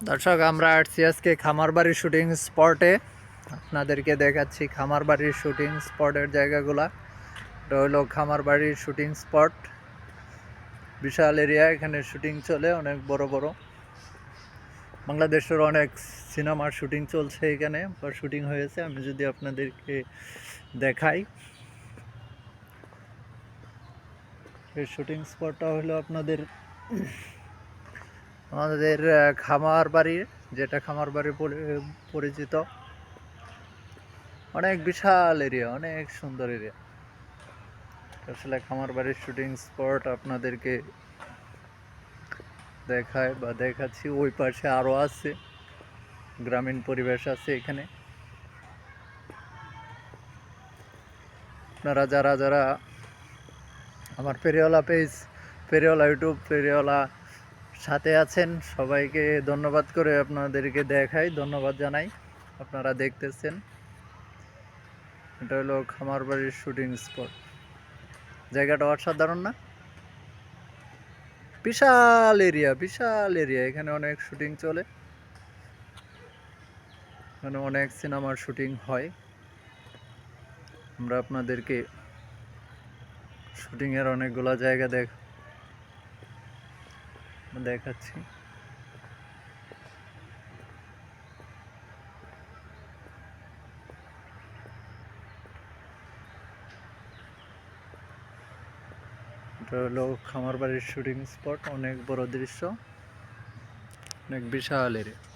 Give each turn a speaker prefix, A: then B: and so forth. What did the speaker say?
A: দর্শক, আমরা আসছি আজকে খামারবাড়ির শুটিং স্পটে। আপনাদেরকে দেখাচ্ছি খামারবাড়ির শুটিং স্পটের জায়গাগুলা। এটা হলো খামারবাড়ির শুটিং স্পট। বিশাল এরিয়া, এখানে শুটিং চলে, অনেক বড় বড়। বাংলাদেশের অনেক সিনেমার শুটিং চলছে এখানে, বা শুটিং হয়েছে, আমি যদি আপনাদেরকে দেখাই। এই শুটিং স্পটটা হলো আপনাদের আমাদের খামার বাড়ি যেটা খামার বাড়ি পরি- পরিচিত। অনেক বিশাল এরিয়া অনেক সুন্দর এরিয়া আসলে খামার বাড়ির শুটিং স্পট আপনাদেরকে দেখায় বা দেখাচ্ছি। ওই পাশে আরও আছে, গ্রামীণ পরিবেশ আছে এখানে। আপনারা যারা যারা আমার ফেরিওয়ালা পেজ ফেরিওয়ালা ইউটিউব ফেরিওয়ালা সাথে আছেন। সবাইকে ধন্যবাদ করে আপনাদেরকে দেখাই, ধন্যবাদ জানাই আপনারা দেখতেছেন। এটা হলো খামার বাড়ির শুটিং স্পট জায়গাটা অসাধারণ না? বিশাল এরিয়া বিশাল এরিয়া এখানে অনেক শুটিং চলে। এখানে অনেক সিনেমার শুটিং হয়। আমরা আপনাদেরকে শুটিংয়ের অনেকগুলো জায়গা দেখ দেখাচ্ছি। হলো খামার বাড়ির শুটিং স্পট অনেক বড় দৃশ্য অনেক বিশাল এরিয়া